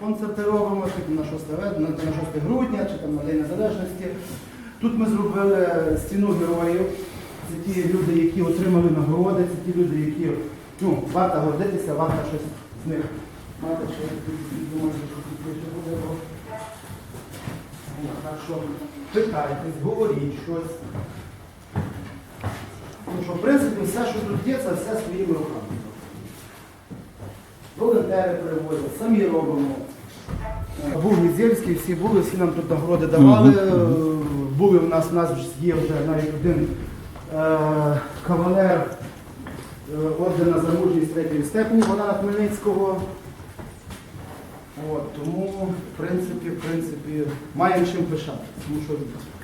Концерти робимо, на 6, на, на 6 грудня чи там на День Незалежності. Тут ми зробили стіну героїв. Це ті люди, які отримали нагороди, це ті люди, які ну, варто гордитися, варто щось з них мати, що думаю, що буде. Ну, Так що питайтесь, говоріть щось. Тому що, в принципі, все, що тут є, це все своїми руками. Волонтери перевозять, самі робимо. Був Мізельський, всі були, всі нам тут нагороди давали. Були у нас, у нас є вже навіть один е, кавалер е, ордена за мужність третьої степені Богдана Хмельницького. От, тому, в принципі, в принципі, маємо чим пишати. Тому що,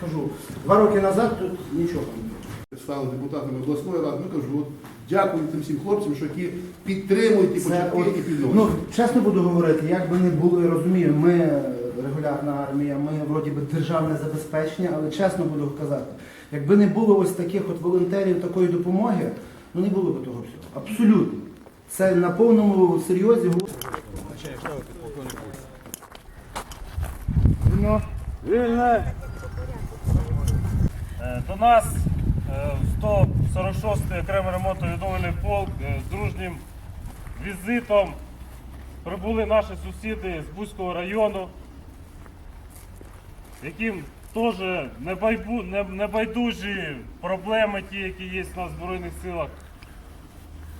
кажу, два роки назад тут нічого не було. Стали депутатами обласної ради, ну кажу, от дякую тим всім хлопцям, що які підтримують Це початки і підносять. Ну, чесно буду говорити, як би не було, я розумію, ми е, регулярна армія, ми вроді би державне забезпечення, але чесно буду казати, якби не було ось таких от волонтерів, такої допомоги, ну не було б того всього. Абсолютно. Це на повному серйозі. Ну, Вільне. Е, До нас 146-й окремий ремонтно-відновлений полк е, з дружнім візитом. Прибули наші сусіди з Бузького району, яким теж не байбу- не- не байдужі проблеми ті, які є на Збройних силах,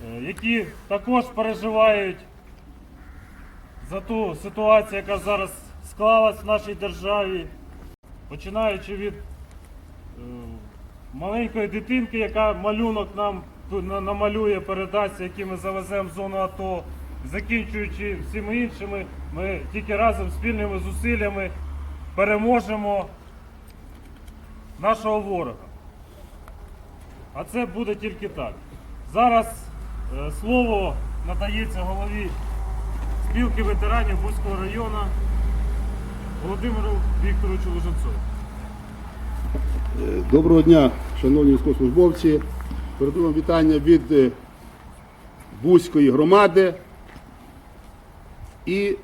е, які також переживають за ту ситуацію, яка зараз склалась в нашій державі, починаючи від е, маленької дитинки, яка малюнок нам намалює, передасть, який ми завеземо в зону АТО, закінчуючи всіми іншими, ми тільки разом спільними зусиллями переможемо нашого ворога. А це буде тільки так. Зараз е, слово надається голові спілки ветеранів Бузького району Володимиру Вікторовичу Луженцову. Е, Доброго дня, шановні військовослужбовці. Передаю вам вітання від е, Бузької громади. І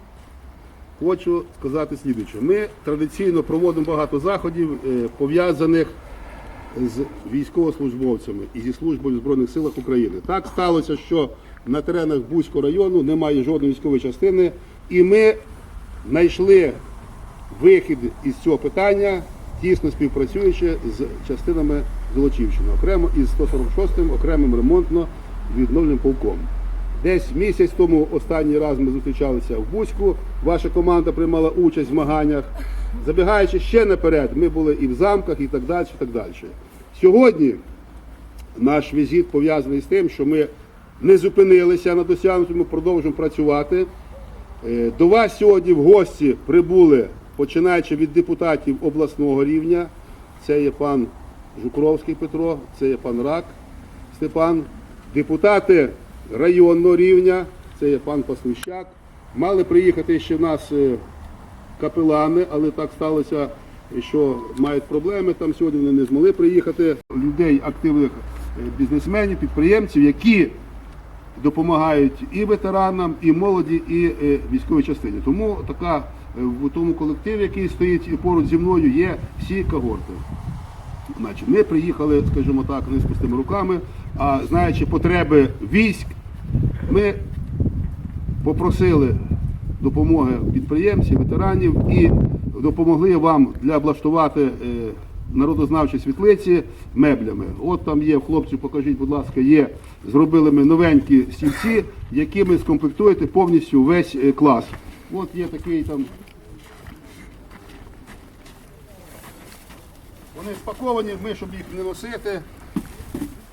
хочу сказати слідуюче. Ми традиційно проводимо багато заходів, е, пов'язаних з військовослужбовцями і зі службою в Збройних силах України. Так сталося, що на теренах Бузького району немає жодної військової частини, і ми знайшли вихід із цього питання, тісно співпрацюючи з частинами Золочівщини, окремо із 146-м окремим ремонтно-відновленим полком. Десь місяць тому останній раз ми зустрічалися в Бузьку. Ваша команда приймала участь в змаганнях. Забігаючи ще наперед, ми були і в замках, і так далі. І так далі. Сьогодні наш візит пов'язаний з тим, що ми не зупинилися на досягнутому, продовжуємо працювати. Е, До вас сьогодні в гості прибули, починаючи від депутатів обласного рівня. Це є пан Жукровський Петро, це є пан Рак Степан, депутати районного рівня, це є пан Паслищак. Мали приїхати ще в нас е, капелани, але так сталося, що мають проблеми. Там сьогодні вони не змогли приїхати. Людей, активних е, бізнесменів, підприємців, які допомагають і ветеранам, і молоді, і е, військовій частині. Тому така в тому колективі, який стоїть поруч зі мною, є всі когорти. Значить, ми приїхали, скажімо так, не з пустими руками, а знаючи потреби військ, ми попросили допомоги підприємців, ветеранів і допомогли вам для облаштувати е, народознавчі світлиці меблями. От там є, хлопці, покажіть, будь ласка, є, зробили ми новенькі стільці, якими скомплектуєте повністю весь е, клас. От є такий там. Вони спаковані, ми, щоб їх не носити.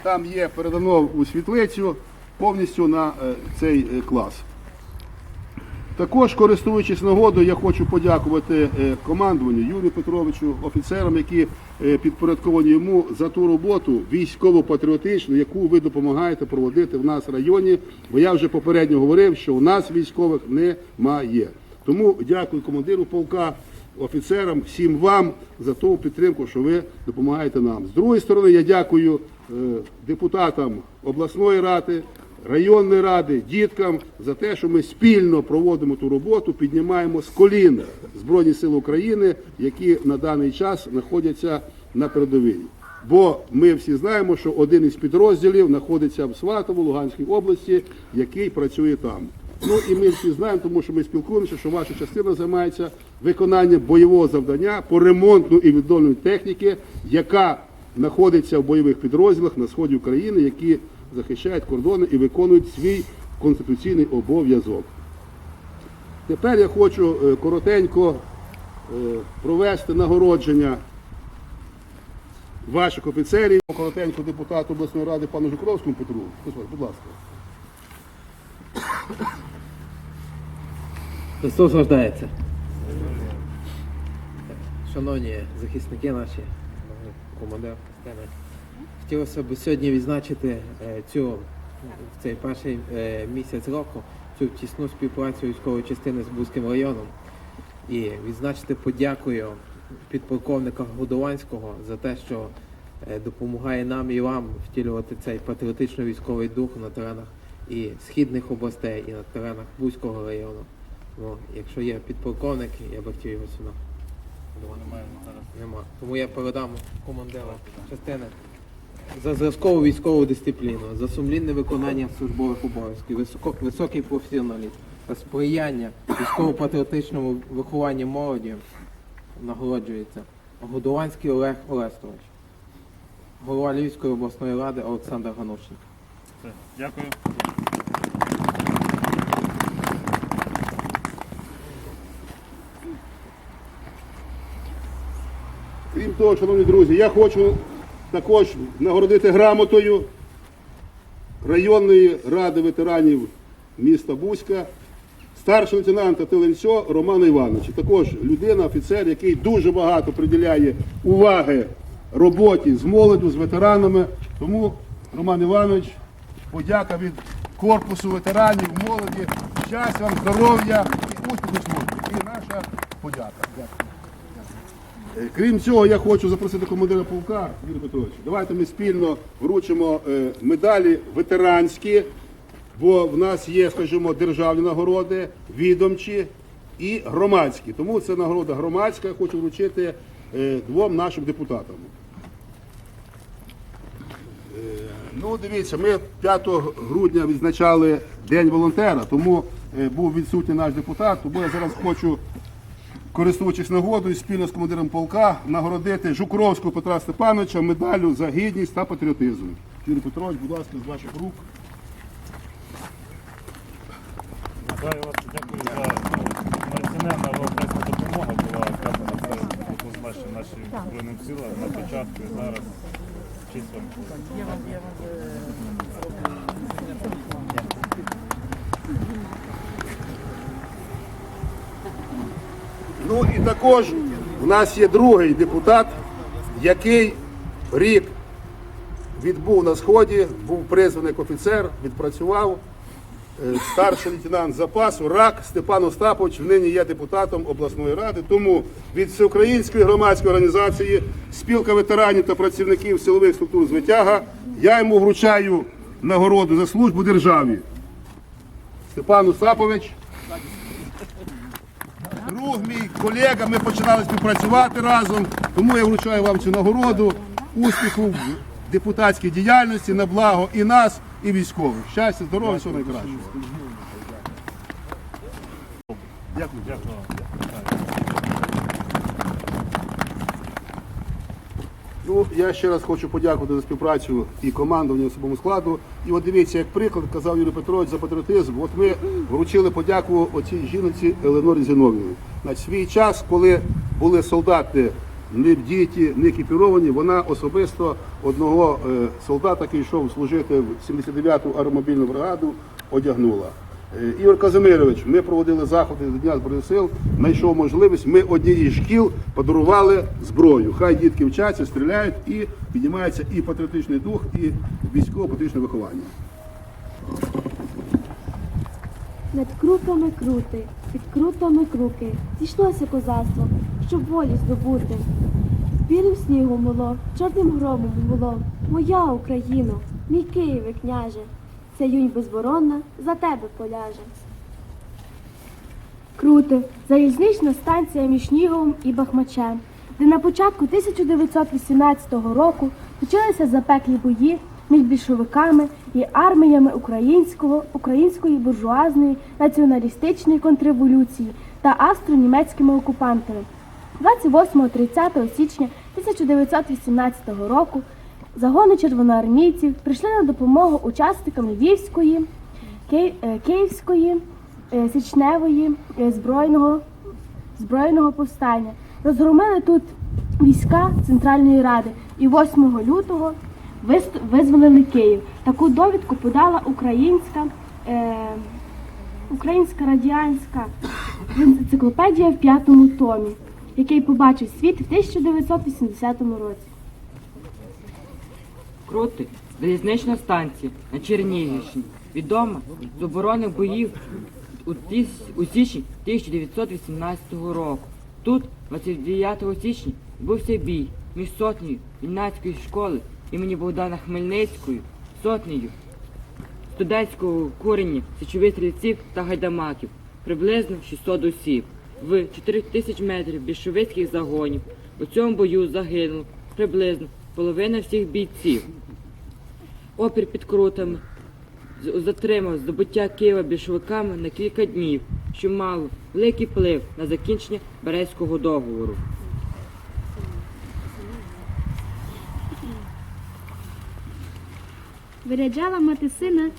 Там є передано у світлицю повністю на е, цей е, клас. Також, користуючись нагодою, я хочу подякувати е, командуванню Юрію Петровичу, офіцерам, які е, підпорядковані йому за ту роботу військово-патріотичну, яку ви допомагаєте проводити в нас в районі. Бо я вже попередньо говорив, що у нас військових немає. Тому дякую командиру полка, офіцерам, всім вам за ту підтримку, що ви допомагаєте нам. З другої сторони, я дякую е, депутатам обласної ради, районної ради, діткам за те, що ми спільно проводимо ту роботу, піднімаємо з коліна Збройні Сили України, які на даний час знаходяться на передовій. Бо ми всі знаємо, що один із підрозділів знаходиться в Сватово, Луганській області, який працює там. Ну і ми всі знаємо, тому що ми спілкуємося, що ваша частина займається виконанням бойового завдання по ремонту і відновленню техніки, яка знаходиться в бойових підрозділах на сході України, які захищають кордони і виконують свій конституційний обов'язок. Тепер я хочу е, коротенько е, провести нагородження ваших офіцерів. Коротенько депутату обласної ради пану Жукровському Петру. Будь ласка. Христос рождається. Шановні захисники наші, командир системи, хотілося б сьогодні відзначити е, цю в цей перший е, місяць року цю тісну співпрацю військової частини з Бузьким районом і відзначити подякою підполковника Годованського за те, що е, допомагає нам і вам втілювати цей патріотично військовий дух на теренах і східних областей, і на теренах Бузького району. Ну, якщо є підполковник, я би хотів його сюди. Нема. Тому я передам командиру частини за зразкову військову дисципліну, за сумлінне виконання службових обов'язків, високо, високий професіоналізм та сприяння військово-патріотичному вихованню молоді нагороджується Годованський Олег Олестович, голова Львівської обласної ради Олександр Ганушин. Дякую. Крім того, шановні друзі, я хочу також нагородити грамотою районної ради ветеранів міста Бузька, старшого лейтенанта Теленцьо Романа Івановича. Також людина, офіцер, який дуже багато приділяє уваги роботі з молоддю, з ветеранами. Тому, Роман Іванович, подяка від корпусу ветеранів, молоді, щастя вам, здоров'я і успіху службі. І наша подяка. Дякую. Крім цього, я хочу запросити командира полка Юрія Петровича. Давайте ми спільно вручимо е, медалі ветеранські, бо в нас є, скажімо, державні нагороди, відомчі і громадські. Тому це нагорода громадська. Я хочу вручити е, двом нашим депутатам. Е, Ну, дивіться, ми 5 грудня відзначали День волонтера, тому був відсутній наш депутат, тому я зараз хочу користуючись нагодою, спільно з командиром полка нагородити Жукровського Петра Степановича медаллю за гідність та патріотизм. Юрій Петрович, будь ласка, з ваших рук. Вітаю вас, дякую за мерценерна величезна допомога була оказана однозначно нашим Збройним силам на початку і зараз. Честь вам. Ну і також в нас є другий депутат, який рік відбув на сході, був призваний як офіцер, відпрацював. Е, Старший лейтенант запасу РАК Степан Остапович нині є депутатом обласної ради. Тому від всеукраїнської громадської організації спілка ветеранів та працівників силових структур звитяга я йому вручаю нагороду за службу державі. Степан Остапович. Друг мій колега, ми починали співпрацювати разом, тому я вручаю вам цю нагороду, успіху в депутатській діяльності на благо і нас, і військових. Щастя, здоров'я, всього найкращого. Дякую. Дякую вам. Ну, я ще раз хочу подякувати за співпрацю і командуванню особовому складу. І от дивіться, як приклад казав Юрій Петрович за патріотизм. От ми вручили подяку оцій жінці Еленорі Зіновні. На свій час, коли були солдати не вдіті, не екіпіровані, вона особисто одного е, солдата, який йшов служити в 79-ту аеромобільну бригаду, одягнула. Е, Ігор Казимирович, ми проводили заходи з Дня Збройних сил, знайшов можливість. Ми одній із шкіл подарували зброю. Хай дітки вчаться, стріляють і піднімається і патріотичний дух, і військово-патріотичне виховання. Над крупами крути, під крутами круки, зійшлося козацтво, щоб волю здобути. Білим снігом мило, чорним громом було, моя Україно, мій Києве, княже. Ця юнь безборонна за тебе поляже. Крути, залізнична станція між Ніговом і Бахмачем, де на початку 1918 року почалися запеклі бої між більшовиками і арміями українського, української буржуазної націоналістичної контрреволюції та австро-німецькими окупантами. 28-30 січня 1918 року загони червоноармійців прийшли на допомогу учасникам Львівської, е, Київської, е, Січневої е, збройного, збройного повстання. Розгромили тут війська Центральної Ради і 8 лютого визволили Київ. Таку довідку подала українська, е, українська радіанська енциклопедія в п'ятому томі, який побачив світ в 1980 році. Крути, залізнична станція на Чернігівщині, відома з оборонних боїв у, тис... у січні 1918 року. Тут, 29 січня, відбувся бій між сотнею юнацької школи імені Богдана Хмельницької, сотнею студентського курення січових стрільців та гайдамаків, приблизно 600 осіб. В 4000 метрів більшовицьких загонів у цьому бою загинуло приблизно половина всіх бійців. Опір під крутами затримав здобуття Києва більшовиками на кілька днів, що мало великий вплив на закінчення Березького договору. Виряджала мати сина,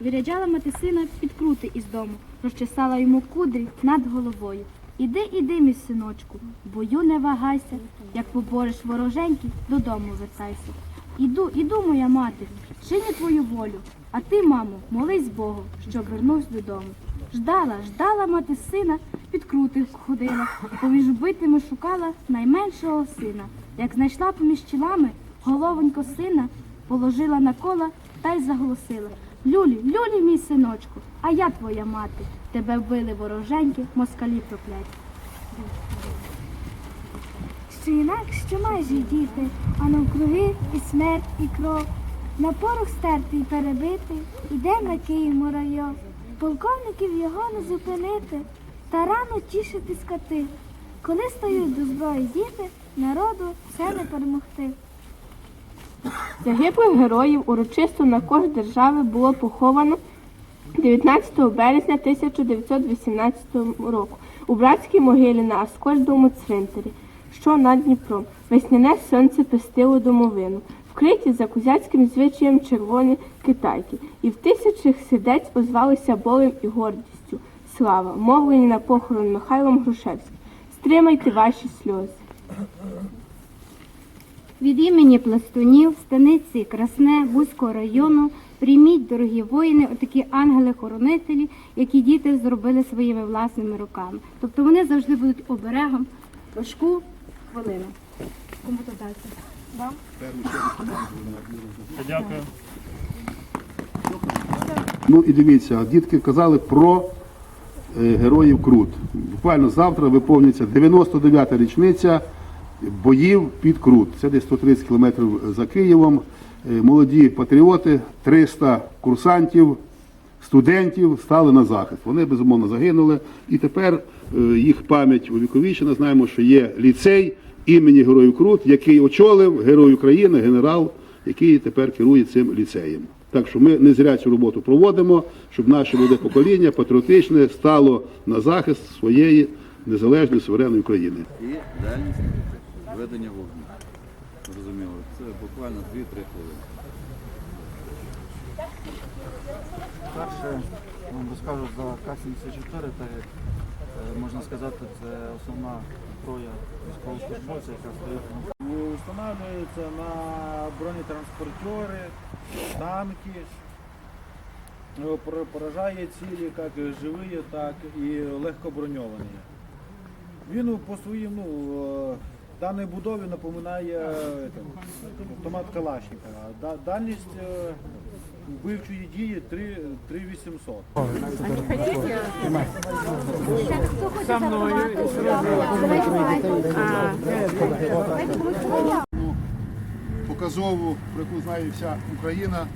виряджала мати сина підкрути із дому, розчесала йому кудрі над головою. Іди, іди, мій синочку, бою не вагайся, як побореш вороженький, додому вертайся. Іду, іду, моя мати, чиню твою волю, а ти, мамо, молись Богу, щоб вернувся додому. Ждала, ждала мати сина, підкрутих ходила, поміж битими шукала найменшого сина. Як знайшла поміж тілами головонько сина, положила на кола та й заголосила. Люлі, люлі, мій синочку, а я твоя мати. Тебе вбили вороженьки, москалі прокляті. Що інакше, майже діти, а навкруги і смерть, і кров. На порох стертий перебитий, іде на Київ морайов. Полковників його не зупинити, та рано тішити скати. Коли стають до зброї діти, народу все не перемогти. Загиблих героїв урочисто на кошт держави було поховано 19 березня 1918 року у братській могилі на Аскольдовому цвинтарі, що над Дніпром. Весняне сонце пестило домовину, вкриті за козацьким звичаєм червоні китайки, і в тисячах сердець озвалися болем і гордістю. Слава, мовлені на похорон Михайлом Грушевським. Стримайте ваші сльози. Від імені пластунів, станиці Красне, Бузького району, прийміть, дорогі воїни, отакі ангели-хоронителі, які діти зробили своїми власними руками. Тобто вони завжди будуть оберегом важку хвилину. Кому то далі? Дякую. Ну і дивіться, дітки казали про е, героїв Крут. Буквально завтра виповнюється 99-та річниця боїв під Крут. Це десь 130 кілометрів за Києвом. Е, Молоді патріоти, 300 курсантів, студентів стали на захист. Вони безумовно загинули. І тепер е, їх пам'ять увіковічена. Знаємо, що є ліцей імені Героїв Крут, який очолив Герой України, генерал, який тепер керує цим ліцеєм. Так що ми не зря цю роботу проводимо, щоб наше молоде покоління патріотичне стало на захист своєї незалежної суверенної України. Ведення вогню. Зрозуміло, це буквально 2-3 хвилини. Перше вам розкажу за К-74, так як е, можна сказати, це основна зброя військовослужбовця, яка стоїть на Устанавливается на бронетранспортери, танки, Е, поражає цілі як живі, так і легкоброньовані. Він по своїм ну, е, даній будові напоминає е, там, автомат Калашникова. Да- Дальність е, вбивчої дії 3 3800. показову, про яку знає вся Україна,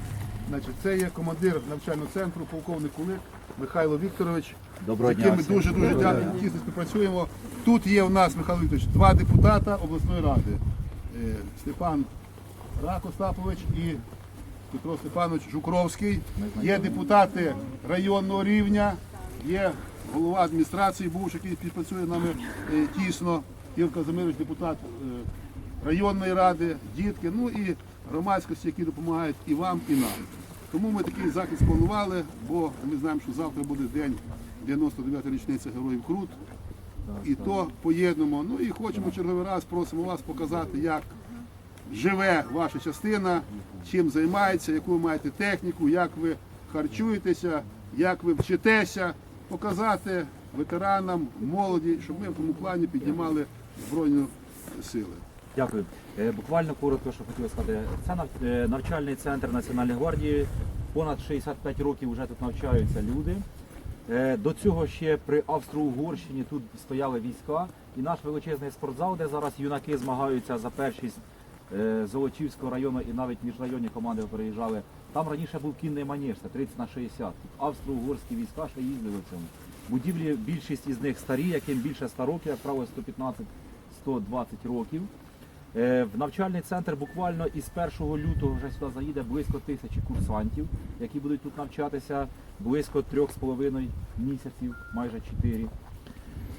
Значить, це є командир навчального центру, полковник Кулик Михайло Вікторович. З яким ми дуже дуже дякую, тісно співпрацюємо. Тут є у нас, Михайло Вікторович, два депутата обласної ради. Е, Степан Рак Остапович і Петро Степанович Жукровський. Є депутати районного рівня, є голова адміністрації, бувший, який співпрацює нами е, тісно. Ігор Казимирович, депутат е, районної ради, дітки, ну і громадськості, які допомагають і вам, і нам. Тому ми такий захід спланували, бо ми знаємо, що завтра буде день 99-ї річниці Героїв Крут. І то поєднуємо. Ну і хочемо черговий раз, просимо вас показати, як живе ваша частина, чим займається, яку ви маєте техніку, як ви харчуєтеся, як ви вчитеся, показати ветеранам, молоді, щоб ми в тому плані піднімали Збройні сили. Дякую. Е, Буквально коротко, що хотів сказати. Це е, навчальний центр Національної гвардії. Понад 65 років вже тут навчаються люди. Е, До цього ще при Австро-Угорщині тут стояли війська. І наш величезний спортзал, де зараз юнаки змагаються за першість е, Золочівського району і навіть міжрайонні команди приїжджали. Там раніше був кінний манеж, це 30 на 60. Тут австро-угорські війська ще їздили в цьому. Будівлі, більшість із них старі, яким більше 100 років, як правило, 115-120 років. Е, В навчальний центр буквально із 1 лютого вже сюди заїде близько тисячі курсантів, які будуть тут навчатися близько 3,5 місяців, майже 4.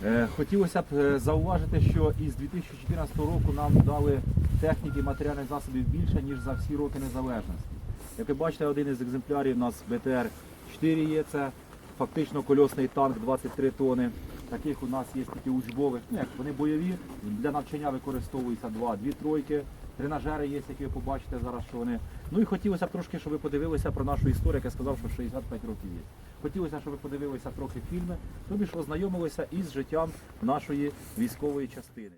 Е, Хотілося б е, зауважити, що із 2014 року нам дали техніки і матеріальних засобів більше, ніж за всі роки незалежності. Як ви бачите, один із екземплярів у нас БТР-4 є, це фактично кольосний танк 23 тони. Таких у нас є тільки учбових. Ну, як вони бойові. Для навчання використовуються два, дві тройки. Тренажери є, які ви побачите зараз, що вони. Ну і хотілося б трошки, щоб ви подивилися про нашу історію, я сказав, що 65 років є. Хотілося, щоб ви подивилися трохи фільми, тобі ж ознайомилися із життям нашої військової частини.